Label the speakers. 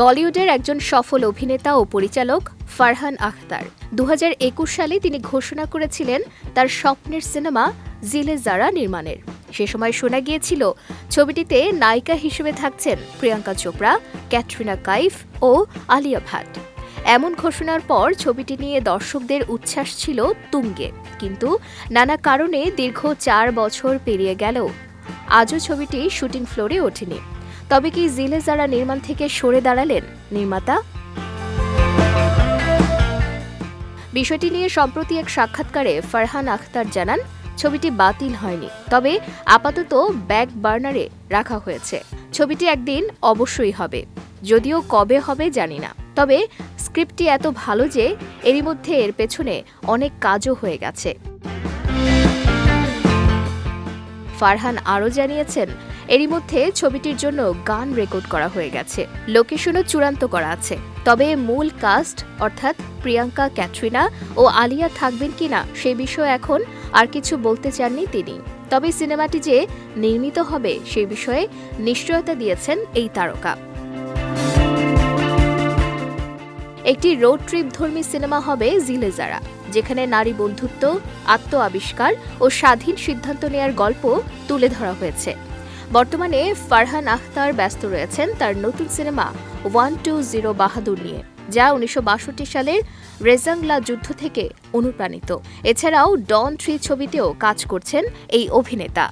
Speaker 1: বলিউডের একজন সফল অভিনেতা ও পরিচালক ফারহান আখতার। দু হাজার একুশ সালে তিনি ঘোষণা করেছিলেন তার স্বপ্নের সিনেমা জিলে জারা নির্মাণের। সে সময় শোনা গিয়েছিল, ছবিটিতে নায়িকা হিসেবে থাকছেন প্রিয়াঙ্কা চোপড়া, ক্যাটরিনা কাইফ ও আলিয়া ভাট। এমন ঘোষণার পর ছবিটি নিয়ে দর্শকদের উচ্ছ্বাস ছিল তুঙ্গে। কিন্তু নানা কারণে দীর্ঘ চার বছর পেরিয়ে গেল আজও ছবিটি শুটিং ফ্লোরে ওঠেনি। তবে কি জিলে যারা নির্মাণ থেকে সরে দাঁড়ালেন, নির্মাতা? বিষয়টি নিয়ে সম্প্রতি এক সাক্ষাৎকারে ফারহান আখতার জানান, ছবিটি বাতিল হয়নি। তবে আপাতত ব্যাক বার্নারে রাখা হয়েছে। ছবিটি একদিন অবশ্যই হবে। যদিও কবে হবে জানি না। তবে স্ক্রিপ্টটি এত ভালো যে এরই মধ্যে এর পেছনে অনেক কাজও হয়ে গেছে। ফারহান আরও জানিয়েছেন, এরই মধ্যে ছবিটির জন্য গান রেকর্ড করা হয়ে গেছে, লোকেশনও চূড়ান্ত করা আছে। তবে মূল কাস্ট, অর্থাৎ প্রিয়াঙ্কা ক্যাথরিনা ও আলিয়া থাকবেন কিনা সে বিষয়ে এখন আর কিছু বলতে চাননি তিনি। তবে সিনেমাটি যে নির্মিত হবে সে বিষয়ে নিশ্চয়তা দিয়েছেন এই তারকা। একটি রোড ট্রিপ ধর্মী সিনেমা হবে জিলেজারা যেখানে নারী বন্ধুত্ব আত্ম আবিষ্কার ও স্বাধীন সিদ্ধান্ত নেয়ার গল্প তুলে ধরা হয়েছে। বর্তমানে ফারহান আখতার ব্যস্ত রয়েছেন তার নতুন cinema one two zero Bahadur নিয়ে, যা উনিশশো বাষট্টি সালের রেজাংলা যুদ্ধ থেকে অনুপ্রাণিত। এছাড়াও ডন থ্রি ছবিতেও কাজ করছেন এই অভিনেতা।